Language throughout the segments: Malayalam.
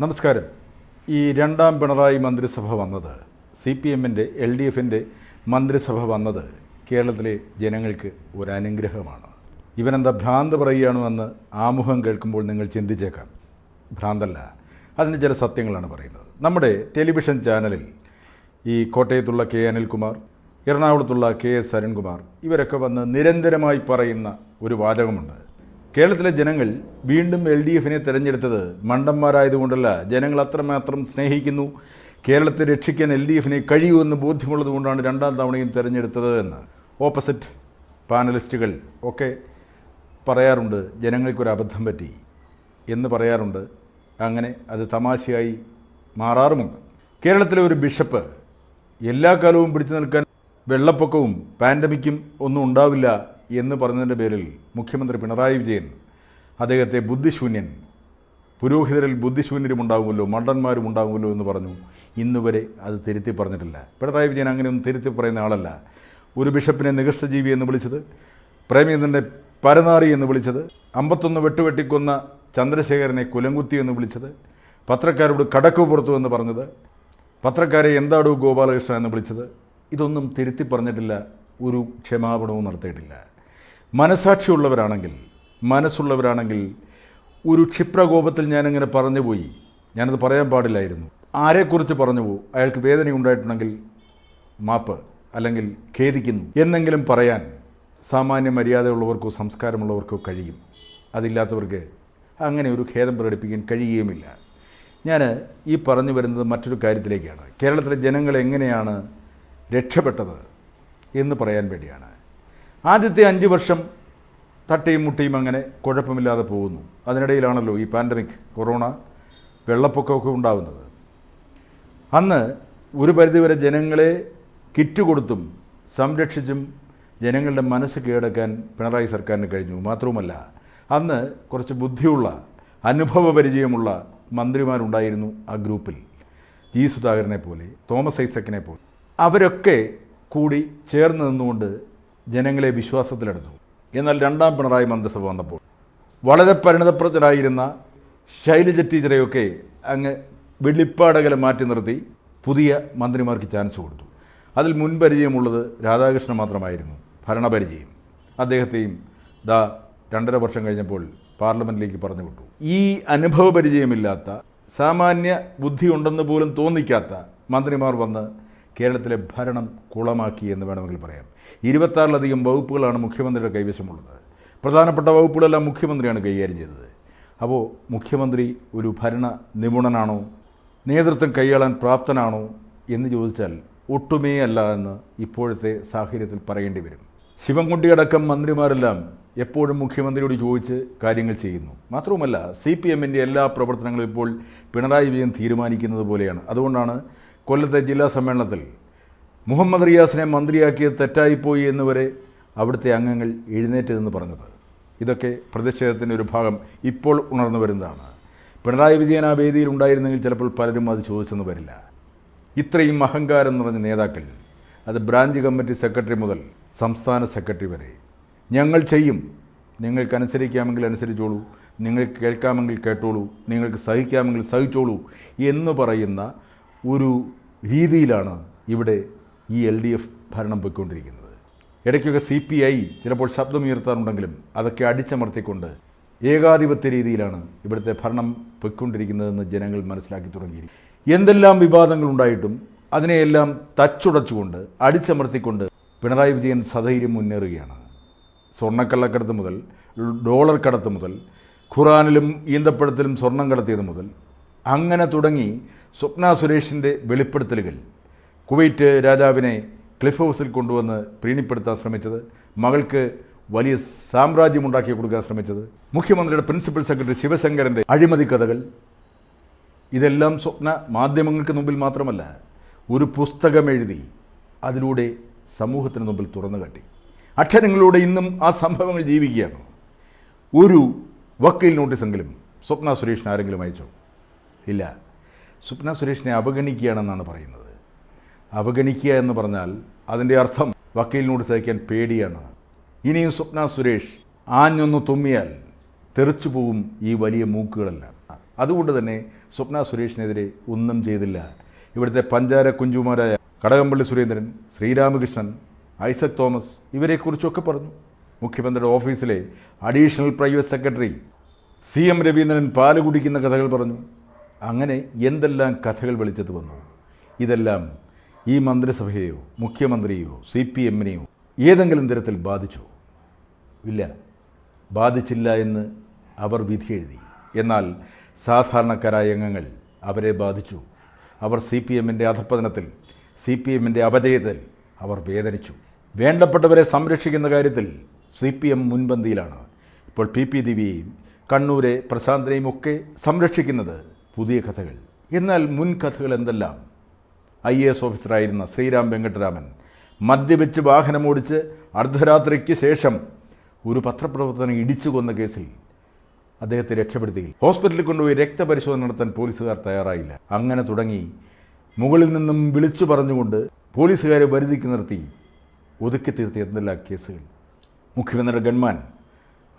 നമസ്കാരം. ഈ രണ്ടാം പിണറായി മന്ത്രിസഭ വന്നത് സി പി എമ്മിന്റെ എൽ ഡി എഫിന്റെ മന്ത്രിസഭ വന്നത് കേരളത്തിലെ ജനങ്ങൾക്ക് ഒരനുഗ്രഹമാണ്. ഇവനെന്താ ഭ്രാന്ത് പറയുകയാണോ എന്ന് ആമുഖം കേൾക്കുമ്പോൾ നിങ്ങൾ ചിന്തിച്ചേക്കാം. ഭ്രാന്തല്ല അതിന് ചില സത്യങ്ങളാണ് പറയുന്നത്. നമ്മുടെ ടെലിവിഷൻ ചാനലിൽ ഈ കോട്ടയത്തുള്ള കെ അനിൽകുമാർ എറണാകുളത്തുള്ള കെ എസ് അരുൺകുമാർ ഇവരൊക്കെ വന്ന് നിരന്തരമായി പറയുന്ന ഒരു വാചകമുണ്ട്. കേരളത്തിലെ ജനങ്ങൾ വീണ്ടും എൽ ഡി എഫിനെ തിരഞ്ഞെടുത്തത് മണ്ടന്മാരായതുകൊണ്ടല്ല. ജനങ്ങൾ അത്രമാത്രം സ്നേഹിക്കുന്നു. കേരളത്തെ രക്ഷിക്കാൻ എൽ ഡി എഫിനെ കഴിയുമെന്ന് ബോധ്യമുള്ളതുകൊണ്ടാണ് രണ്ടാം തവണയും തിരഞ്ഞെടുത്തത് എന്ന് ഓപ്പോസിറ്റ് പാനലിസ്റ്റുകൾ ഒക്കെ പറയാറുണ്ട്. ജനങ്ങൾക്കൊരു അബദ്ധം പറ്റി എന്ന് പറയാറുണ്ട്. അങ്ങനെ അത് തമാശയായി മാറാറുമുണ്ട്. കേരളത്തിലെ ഒരു ബിഷപ്പ് എല്ലാ കാലവും പിടിച്ചു നിൽക്കാൻ വെള്ളപ്പൊക്കവും പാൻഡമിക്കും ഒന്നും ഉണ്ടാവില്ല എന്ന് പറഞ്ഞതിന്റെ പേരിൽ മുഖ്യമന്ത്രി പിണറായി വിജയൻ അദ്ദേഹത്തെ ബുദ്ധിശൂന്യൻ പുരോഹിതരിൽ ബുദ്ധിശൂന്യരും ഉണ്ടാകുമല്ലോ മണ്ടന്മാരും ഉണ്ടാകുമല്ലോ എന്ന് പറഞ്ഞു. ഇന്നുവരെ അത് തിരുത്തി പറഞ്ഞിട്ടില്ല. പിണറായി വിജയൻ അങ്ങനെയൊന്നും തിരുത്തി പറയുന്ന ആളല്ല. ഒരു ബിഷപ്പിനെ നികൃഷ്ടജീവി എന്ന് വിളിച്ചത് പ്രേമചന്ദ്രനെ പരനാറി എന്ന് വിളിച്ചത് അമ്പത്തൊന്ന് വെട്ടുവെട്ടിക്കൊന്ന ചന്ദ്രശേഖരനെ കുലങ്കുത്തി എന്ന് വിളിച്ചത് പത്രക്കാരോട് കടക്കു പുറത്തു എന്ന് പറഞ്ഞത് പത്രക്കാരെ എന്താടോ ഗോപാലകൃഷ്ണൻ എന്ന് വിളിച്ചത് ഇതൊന്നും തിരുത്തി പറഞ്ഞിട്ടില്ല. ഒരു ക്ഷമാപണവും നടത്തിയിട്ടില്ല. മനസാക്ഷിയുള്ളവരാണെങ്കിൽ മനസ്സുള്ളവരാണെങ്കിൽ ഒരു ക്ഷിപ്രകോപത്തിൽ ഞാനിങ്ങനെ പറഞ്ഞു പോയി ഞാനത് പറയാൻ പാടില്ലായിരുന്നു. ആരെക്കുറിച്ച് പറഞ്ഞു പോകും അയാൾക്ക് വേദന ഉണ്ടായിട്ടുണ്ടെങ്കിൽ മാപ്പ് അല്ലെങ്കിൽ ഖേദിക്കുന്നു. എന്നെങ്കിലും പറയാൻ സാമാന്യ മര്യാദയുള്ളവർക്കോ സംസ്കാരമുള്ളവർക്കോ കഴിയും. അതില്ലാത്തവർക്ക് അങ്ങനെ ഒരു ഖേദം പ്രകടിപ്പിക്കാൻ കഴിയുകയുമില്ല. ഞാൻ ഈ പറഞ്ഞു വരുന്നത് മറ്റൊരു കാര്യത്തിലേക്കാണ്. കേരളത്തിലെ ജനങ്ങൾ എങ്ങനെയാണ് രക്ഷപ്പെട്ടത് എന്ന് പറയാൻ വേണ്ടിയാണ്. ആദ്യത്തെ അഞ്ച് വർഷം തട്ടയും മുട്ടയും അങ്ങനെ കുഴപ്പമില്ലാതെ പോകുന്നു. അതിനിടയിലാണല്ലോ ഈ പാൻഡമിക് കൊറോണ വെള്ളപ്പൊക്കമൊക്കെ ഉണ്ടാകുന്നത് അന്ന് ഒരു പരിധിവരെ ജനങ്ങളെ കിറ്റ് കൊടുത്തും സംരക്ഷിച്ചും ജനങ്ങളുടെ മനസ്സ് കീഴടക്കാൻ പിണറായി സർക്കാരിന് കഴിഞ്ഞു. മാത്രവുമല്ല അന്ന് കുറച്ച് ബുദ്ധിയുള്ള അനുഭവ പരിചയമുള്ള മന്ത്രിമാരുണ്ടായിരുന്നു ആ ഗ്രൂപ്പിൽ. ജി സുധാകരനെ പോലെ തോമസ് ഐസക്കിനെ പോലെ. അവരൊക്കെ കൂടി ചേർന്ന് നിന്നുകൊണ്ട് ജനങ്ങളെ വിശ്വാസത്തിലെടുത്തു. എന്നാൽ രണ്ടാം പിണറായി മന്ത്രിസഭ വന്നപ്പോൾ വളരെ പരിണതപ്രജരായിരുന്ന ശൈലജ ടീച്ചറെയൊക്കെ അങ്ങ് വെളിപ്പാടകലെ മാറ്റി നിർത്തി പുതിയ മന്ത്രിമാർക്ക് ചാൻസ് കൊടുത്തു. അതിൽ മുൻപരിചയമുള്ളത് രാധാകൃഷ്ണൻ മാത്രമായിരുന്നു ഭരണപരിചയം. അദ്ദേഹത്തെയും ദാ രണ്ടര വർഷം കഴിഞ്ഞപ്പോൾ പാർലമെന്റിലേക്ക് പറഞ്ഞു വിട്ടു ഈ അനുഭവ പരിചയമില്ലാത്ത സാമാന്യ ബുദ്ധി ഉണ്ടെന്ന് പോലും തോന്നിക്കാത്ത മന്ത്രിമാർ വന്ന് കേരളത്തിലെ ഭരണം കുളമാക്കി എന്ന് വേണമെങ്കിൽ പറയാം. ഇരുപത്താറിലധികം വകുപ്പുകളാണ് മുഖ്യമന്ത്രിയുടെ കൈവശമുള്ളത്. പ്രധാനപ്പെട്ട വകുപ്പുകളെല്ലാം മുഖ്യമന്ത്രിയാണ് കൈകാര്യം ചെയ്തത്. അപ്പോൾ മുഖ്യമന്ത്രി ഒരു ഭരണ നിപുണനാണോ? നേതൃത്വം കൈയാളാൻ പ്രാപ്തനാണോ? എന്ന് ചോദിച്ചാൽ ഒട്ടുമേ അല്ല എന്ന് ഇപ്പോഴത്തെ സാഹചര്യത്തിൽ പറയേണ്ടി വരും. ശിവൻകുട്ടിയടക്കം മന്ത്രിമാരെല്ലാം എപ്പോഴും മുഖ്യമന്ത്രിയോട് ചോദിച്ച് കാര്യങ്ങൾ ചെയ്യുന്നു. മാത്രവുമല്ല സി പി എമ്മിന്റെ എല്ലാ പ്രവർത്തനങ്ങളും ഇപ്പോൾ പിണറായി വിജയൻ തീരുമാനിക്കുന്നത് പോലെയാണ്. അതുകൊണ്ടാണ് കൊല്ലത്തെ ജില്ലാ സമ്മേളനത്തിൽ മുഹമ്മദ് റിയാസിനെ മന്ത്രിയാക്കിയത് തെറ്റായിപ്പോയി എന്നുവരെ അവിടുത്തെ അംഗങ്ങൾ എഴുന്നേറ്റതെന്ന് പറഞ്ഞത്. ഇതൊക്കെ പ്രതിഷേധത്തിന്റെ ഒരു ഭാഗം ഇപ്പോൾ ഉണർന്നു വരുന്നതാണ്. പിണറായി വിജയൻ ആ വേദിയിൽ ഉണ്ടായിരുന്നെങ്കിൽ ചിലപ്പോൾ പലരും അത് ചോദിച്ചെന്ന് വരില്ല. ഇത്രയും അഹങ്കാരം നിറഞ്ഞ നേതാക്കൾ അത് ബ്രാഞ്ച് കമ്മിറ്റി സെക്രട്ടറി മുതൽ സംസ്ഥാന സെക്രട്ടറി വരെ. ഞങ്ങൾ ചെയ്യും. നിങ്ങൾക്കനുസരിക്കാമെങ്കിൽ അനുസരിച്ചോളൂ. നിങ്ങൾക്ക് കേൾക്കാമെങ്കിൽ കേട്ടോളൂ. നിങ്ങൾക്ക് സഹിക്കാമെങ്കിൽ സഹിച്ചോളൂ എന്ന് പറയുന്ന ഒരു രീതിയിലാണ് ഇവിടെ ഈ എൽ ഡി എഫ് ഭരണം പോയിക്കൊണ്ടിരിക്കുന്നത്. ഇടയ്ക്കൊക്കെ സി പി ഐ ചിലപ്പോൾ ശബ്ദമുയർത്താറുണ്ടെങ്കിലും അതൊക്കെ അടിച്ചമർത്തിക്കൊണ്ട് ഏകാധിപത്യ രീതിയിലാണ് ഇവിടുത്തെ ഭരണം പൊയ്ക്കൊണ്ടിരിക്കുന്നതെന്ന് ജനങ്ങൾ മനസ്സിലാക്കി തുടങ്ങിയിരിക്കും എന്തെല്ലാം വിവാദങ്ങൾ ഉണ്ടായിട്ടും അതിനെയെല്ലാം തച്ചുടച്ചുകൊണ്ട് അടിച്ചമർത്തിക്കൊണ്ട് പിണറായി വിജയൻ സധൈര്യം മുന്നേറുകയാണ്. സ്വർണക്കള്ളക്കടത്ത് മുതൽ ഡോളർ കടത്ത് മുതൽ ഖുറാനിലും ഈന്തപ്പഴത്തിലും സ്വർണം കടത്തിയത് മുതൽ അങ്ങനെ തുടങ്ങി സ്വപ്ന സുരേഷിന്റെ വെളിപ്പെടുത്തലുകൾ. കുവൈറ്റ് രാജാവിനെ ക്ലിഫ് ഹൗസിൽ കൊണ്ടുവന്ന് പ്രീണിപ്പെടുത്താൻ ശ്രമിച്ചത് മകൾക്ക് വലിയ സാമ്രാജ്യമുണ്ടാക്കി കൊടുക്കാൻ ശ്രമിച്ചത് മുഖ്യമന്ത്രിയുടെ പ്രിൻസിപ്പൽ സെക്രട്ടറി ശിവശങ്കരന്റെ അഴിമതി കഥകൾ. ഇതെല്ലാം സ്വപ്ന മാധ്യമങ്ങൾക്ക് മുമ്പിൽ മാത്രമല്ല ഒരു പുസ്തകം എഴുതി അതിലൂടെ സമൂഹത്തിന് മുമ്പിൽ തുറന്നു കാട്ടി. അക്ഷരങ്ങളിലൂടെ ഇന്നും ആ സംഭവങ്ങൾ ജീവിക്കുകയാണ്. ഒരു വക്കീൽ നോട്ടീസെങ്കിലും സ്വപ്ന സുരേഷിന് ആരെങ്കിലും അയച്ചോ? ഇല്ല. സ്വപ്ന സുരേഷിനെ അവഗണിക്കുകയാണെന്നാണ് പറയുന്നത്. അവഗണിക്കുക എന്ന് പറഞ്ഞാൽ അതിന്റെ അർത്ഥം വക്കീലിനോട് സഹിക്കാൻ പേടിയാണ്. ഇനിയും സ്വപ്ന സുരേഷ് ആഞ്ഞൊന്ന് തുമ്മിയാൽ തെറിച്ചു പോവും ഈ വലിയ മൂക്കുകളെല്ലാം. അതുകൊണ്ട് തന്നെ സ്വപ്ന സുരേഷിനെതിരെ ഒന്നും ചെയ്തില്ല. ഇവിടുത്തെ പഞ്ചാര കുഞ്ചുമാരായ കടകംപള്ളി സുരേന്ദ്രൻ ശ്രീരാമകൃഷ്ണൻ ഐസക് തോമസ് ഇവരെക്കുറിച്ചൊക്കെ പറഞ്ഞു. മുഖ്യമന്ത്രിയുടെ ഓഫീസിലെ additional private secretary C M Raveendran പാൽ കുടിക്കുന്ന കഥകൾ പറഞ്ഞു. അങ്ങനെ എന്തെല്ലാം കഥകൾ വെളിച്ചത്ത് വന്നു? ഇതെല്ലാം ഈ മന്ത്രിസഭയെയോ മുഖ്യമന്ത്രിയെയോ സി പി എമ്മിനെയോ ഏതെങ്കിലും തരത്തിൽ ബാധിച്ചു? ഇല്ല. ബാധിച്ചില്ല എന്ന് അവർ വിധി എഴുതി. എന്നാൽ സാധാരണക്കാരായ അംഗങ്ങൾ അവരെ ബാധിച്ചു. അവർ സി പി എമ്മിന്റെ അധപ്പതനത്തിൽ സി പി എമ്മിന്റെ അപജയത്തിൽ അവർ വേദനിച്ചു. വേണ്ടപ്പെട്ടവരെ സംരക്ഷിക്കുന്ന കാര്യത്തിൽ സി പി എം മുൻപന്തിയിലാണ്. ഇപ്പോൾ പി പി ദിവ്യയും കണ്ണൂരെ പ്രശാന്തിനെയും ഒക്കെ സംരക്ഷിക്കുന്നത് പുതിയ കഥകൾ. എന്നാൽ മുൻ കഥകൾ എന്തെല്ലാം? ഐ എ എസ് ഓഫീസറായിരുന്ന ശ്രീരാം വെങ്കട്ടരാമൻ മദ്യപിച്ച് വാഹനമോടിച്ച് അർദ്ധരാത്രിക്ക് ശേഷം ഒരു പത്രപ്രവർത്തനം ഇടിച്ചു കൊന്ന കേസിൽ അദ്ദേഹത്തെ രക്ഷപ്പെടുത്തി ഹോസ്പിറ്റലിൽ കൊണ്ടുപോയി രക്തപരിശോധന നടത്താൻ പോലീസുകാർ തയ്യാറായില്ല. അങ്ങനെ തുടങ്ങി മുകളിൽ നിന്നും വിളിച്ചു പറഞ്ഞുകൊണ്ട് പോലീസുകാരെ വരുതിക്ക് നിർത്തി ഒതുക്കി തീർത്തി എന്തെല്ലാം കേസുകൾ? മുഖ്യമന്ത്രിയുടെ ഗൺമാൻ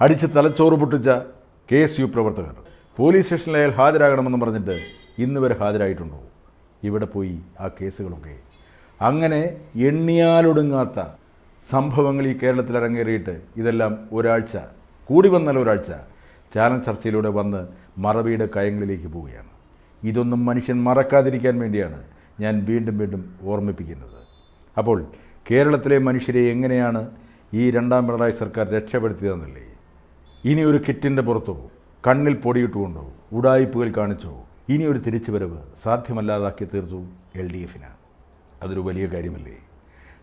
അടിച്ച് തലച്ചോറ് പൊട്ടിച്ച കെ എസ് യു പ്രവർത്തകർ. പോലീസ് സ്റ്റേഷനിൽ അയാൾ ഹാജരാകണമെന്ന് പറഞ്ഞിട്ട് ഇന്ന് വരെ ഹാജരായിട്ടുണ്ടോ? ഇവിടെ പോയി ആ കേസുകളൊക്കെ. അങ്ങനെ എണ്ണിയാലൊടുങ്ങാത്ത സംഭവങ്ങൾ ഈ കേരളത്തിൽ അരങ്ങേറിയിട്ട് ഇതെല്ലാം ഒരാഴ്ച കൂടി വന്നാൽ ഒരാഴ്ച ചാനൽ ചർച്ചയിലൂടെ വന്ന് മറവിയുടെ കയങ്ങളിലേക്ക് പോവുകയാണ്. ഇതൊന്നും മനുഷ്യൻ മറക്കാതിരിക്കാൻ വേണ്ടിയാണ് ഞാൻ വീണ്ടും വീണ്ടും ഓർമ്മിപ്പിക്കുന്നത്. അപ്പോൾ കേരളത്തിലെ മനുഷ്യരെ എങ്ങനെയാണ് ഈ രണ്ടാം പിണറായി സർക്കാർ രക്ഷപ്പെടുത്തിയതെന്നല്ലേ? ഇനി ഒരു കിറ്റിന്റെ പുറത്തോ? കണ്ണിൽ പൊടിയിട്ടുകൊണ്ടോ ഉടായിപ്പുകൾ കാണിച്ചോ ഇനി ഒരു തിരിച്ചുവരവ് സാധ്യമല്ലാതാക്കി തീർത്തു എൽ ഡി എഫിന്. അതൊരു വലിയ കാര്യമല്ലേ?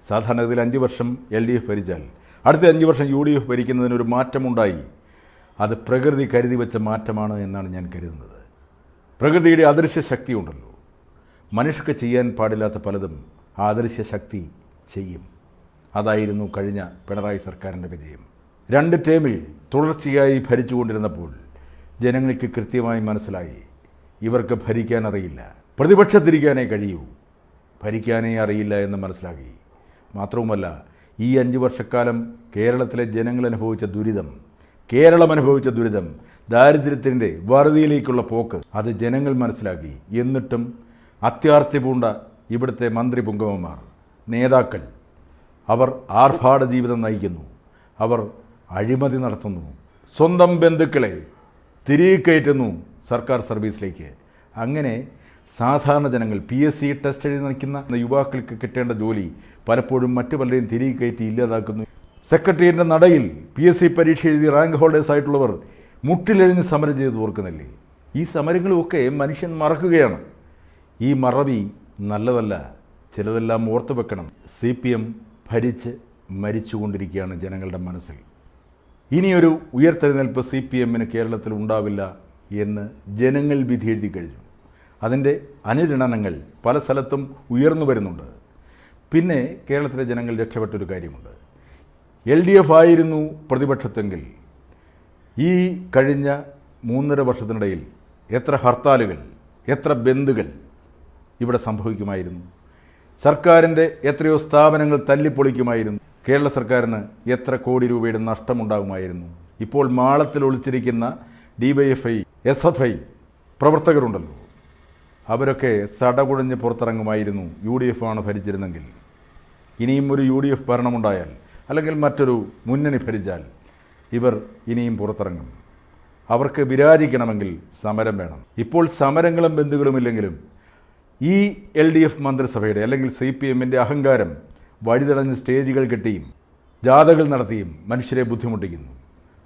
സാധാരണഗതിയിൽ അഞ്ച് വർഷം എൽ ഡി എഫ് ഭരിച്ചാൽ അടുത്ത അഞ്ച് വർഷം യു ഡി എഫ് ഭരിക്കുന്നതിനൊരു മാറ്റമുണ്ടായി. അത് പ്രകൃതി കരുതി വെച്ച മാറ്റമാണ് എന്നാണ് ഞാൻ കരുതുന്നത്. പ്രകൃതിയുടെ അദൃശ്യ ശക്തി ഉണ്ടല്ലോ. മനുഷ്യർക്ക് ചെയ്യാൻ പാടില്ലാത്ത പലതും ആ അദൃശ്യ ശക്തി ചെയ്യും. അതായിരുന്നു കഴിഞ്ഞ പിണറായി സർക്കാരിന്റെ വിജയം. രണ്ട് ടേമിൽ തുടർച്ചയായി ഭരിച്ചുകൊണ്ടിരുന്നപ്പോൾ ജനങ്ങൾക്ക് കൃത്യമായി മനസ്സിലായി. ഇവർക്ക് ഭരിക്കാൻ അറിയില്ല പ്രതിപക്ഷത്തിരിക്കാനേ കഴിയൂ. ഭരിക്കാനേ അറിയില്ല എന്ന് മനസ്സിലാക്കി. മാത്രവുമല്ല ഈ അഞ്ച് വർഷക്കാലം കേരളത്തിലെ ജനങ്ങൾ അനുഭവിച്ച ദുരിതം കേരളം അനുഭവിച്ച ദുരിതം ദാരിദ്ര്യത്തിന്റെ വറുതിയിലേക്കുള്ള പോക്ക് അത് ജനങ്ങൾ മനസ്സിലാക്കി. എന്നിട്ടും അത്യാർത്ഥി പൂണ്ട ഇവിടുത്തെ മന്ത്രി പുങ്കവന്മാർ നേതാക്കൾ അവർ ആർഭാട ജീവിതം നയിക്കുന്നു. അവർ അഴിമതി നടത്തുന്നു. സ്വന്തം ബന്ധുക്കളെ തിരികെ കയറ്റുന്നു സർക്കാർ സർവീസിലേക്ക്. അങ്ങനെ സാധാരണ ജനങ്ങൾ പി എസ് സി ടെസ്റ്റ് എഴുതി നിൽക്കുന്ന യുവാക്കൾക്ക് കിട്ടേണ്ട ജോലി പലപ്പോഴും മറ്റു പലരെയും തിരികെ കയറ്റി ഇല്ലാതാക്കുന്നു. സെക്രട്ടേറിയറ്റിന്റെ നടയിൽ പി എസ് സി പരീക്ഷ എഴുതി റാങ്ക് ഹോൾഡേഴ്സ് ആയിട്ടുള്ളവർ മുട്ടിലെഴിഞ്ഞ് സമരം ചെയ്ത് ഓർക്കുന്നില്ലേ ഈ സമരങ്ങളുമൊക്കെ മനുഷ്യൻ മറക്കുകയാണ്. ഈ മറവി നല്ലതല്ല ചിലതെല്ലാം ഓർത്തു വെക്കണം സി പി എം ഭരിച്ച് മരിച്ചുകൊണ്ടിരിക്കുകയാണ് ജനങ്ങളുടെ മനസ്സിൽ. ഇനിയൊരു ഉയർത്തെഴുന്നേൽപ്പ് സി പി എമ്മിന് കേരളത്തിൽ ഉണ്ടാവില്ല എന്ന് ജനങ്ങൾ വിധി എഴുതി കഴിഞ്ഞു. അതിന്റെ അനുരണനങ്ങൾ പല സ്ഥലത്തും ഉയർന്നു വരുന്നുണ്ട്. പിന്നെ കേരളത്തിലെ ജനങ്ങൾ രക്ഷപ്പെട്ടൊരു കാര്യമുണ്ട്. എൽ ഡി എഫ് ആയിരുന്നു പ്രതിപക്ഷത്തെങ്കിൽ ഈ കഴിഞ്ഞ മൂന്നര വർഷത്തിനിടയിൽ എത്ര ഹർത്താലുകൾ എത്ര ബന്ധുകൾ ഇവിടെ സംഭവിക്കുമായിരുന്നു? സർക്കാരിന്റെ എത്രയോ സ്ഥാപനങ്ങൾ തല്ലിപ്പൊളിക്കുമായിരുന്നു? കേരള സർക്കാരിന് എത്ര കോടി രൂപയുടെ നഷ്ടമുണ്ടാകുമായിരുന്നു? ഇപ്പോൾ മാളത്തിൽ ഒളിച്ചിരിക്കുന്ന D Y F I S F I പ്രവർത്തകരുണ്ടല്ലോ. അവരൊക്കെ സടകുഴഞ്ഞ് പുറത്തിറങ്ങുമായിരുന്നു. യു ഡി എഫ് ആണ് ഭരിച്ചിരുന്നെങ്കിൽ. ഇനിയും ഒരു യു ഡി എഫ് ഭരണമുണ്ടായാൽ അല്ലെങ്കിൽ മറ്റൊരു മുന്നണി ഭരിച്ചാൽ ഇവർ ഇനിയും പുറത്തിറങ്ങും. അവർക്ക് വിരാജിക്കണമെങ്കിൽ സമരം വേണം. ഇപ്പോൾ സമരങ്ങളും ബന്ധുക്കളുമില്ലെങ്കിലും ഈ എൽ ഡി എഫ് മന്ത്രിസഭയുടെ അല്ലെങ്കിൽ സി പി എമ്മിന്റെ അഹങ്കാരം വഴിതടഞ്ഞ് സ്റ്റേജുകൾ കെട്ടിയും ജാഥകൾ നടത്തിയും മനുഷ്യരെ ബുദ്ധിമുട്ടിക്കുന്നു.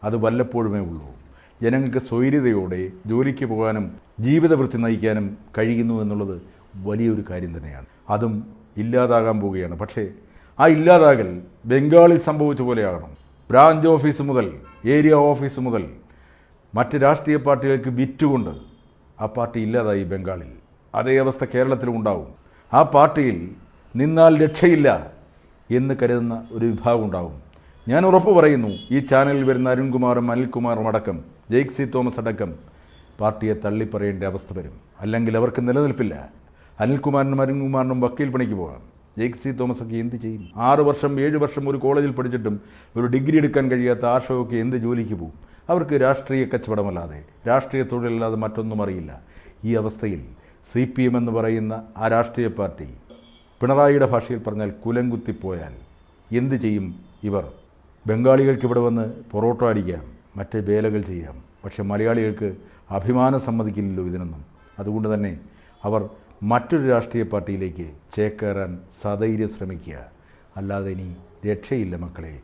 അത് വല്ലപ്പോഴുമേ ഉള്ളൂ. ജനങ്ങൾക്ക് സ്വൈര്യതയോടെ ജോലിക്ക് പോകാനും ജീവിതവൃത്തി നയിക്കാനും കഴിയുന്നു എന്നുള്ളത് വലിയൊരു കാര്യം തന്നെയാണ്. അതും ഇല്ലാതാകാൻ പോവുകയാണ്. പക്ഷേ ആ ഇല്ലാതാകൽ ബംഗാളിൽ സംഭവിച്ച പോലെയാകണം. ബ്രാഞ്ച് ഓഫീസ് മുതൽ ഏരിയ ഓഫീസ് മുതൽ മറ്റ് രാഷ്ട്രീയ പാർട്ടികൾക്ക് വിറ്റുകൊണ്ട് ആ പാർട്ടി ഇല്ലാതായി ബംഗാളിൽ. അതേ അവസ്ഥ കേരളത്തിലും ഉണ്ടാവും. ആ പാർട്ടിയിൽ നിന്നാൽ രക്ഷയില്ല. എന്ന് കരുതുന്ന ഒരു വിഭാഗം ഉണ്ടാകും. ഞാൻ ഉറപ്പ് പറയുന്നു ഈ ചാനലിൽ വരുന്ന അരുൺകുമാറും അനിൽകുമാറും അടക്കം ജെയ്ക് സി തോമസ് അടക്കം പാർട്ടിയെ തള്ളിപ്പറയേണ്ട അവസ്ഥ വരും. അല്ലെങ്കിൽ അവർക്ക് നിലനിൽപ്പില്ല. അനിൽകുമാറിനും അരുൺകുമാറിനും വക്കീൽ പണിക്ക് പോകാം. ജെയ്ക് സി തോമസ് ഒക്കെ എന്ത് ചെയ്യും? ആറ് വർഷം ഏഴ് വർഷം ഒരു കോളേജിൽ പഠിച്ചിട്ടും ഒരു ഡിഗ്രി എടുക്കാൻ കഴിയാത്ത ആശയമൊക്കെ എന്ത് ജോലിക്ക് പോകും? അവർക്ക് രാഷ്ട്രീയ കച്ചവടമല്ലാതെ രാഷ്ട്രീയ തൊഴിലല്ലാതെ മറ്റൊന്നും അറിയില്ല. ഈ അവസ്ഥയിൽ സി പി എം എന്ന് പറയുന്ന ആ രാഷ്ട്രീയ പാർട്ടി പിണറായിയുടെ ഭാഷയിൽ പറഞ്ഞാൽ കുലംകുത്തിപ്പോയാൽ എന്തു ചെയ്യും ഇവർ? ബംഗാളികൾക്ക് ഇവിടെ വന്ന് പൊറോട്ട അടിക്കാം മറ്റേ വേലകൾ ചെയ്യാം. പക്ഷേ മലയാളികൾക്ക് അഭിമാനം സമ്മതിക്കില്ലല്ലോ ഇതിനൊന്നും. അതുകൊണ്ട് തന്നെ അവർ മറ്റൊരു രാഷ്ട്രീയ പാർട്ടിയിലേക്ക് ചേക്കേറാൻ സധൈര്യം ശ്രമിക്കുക. അല്ലാതെ ഇനി രക്ഷയില്ല മക്കളെ.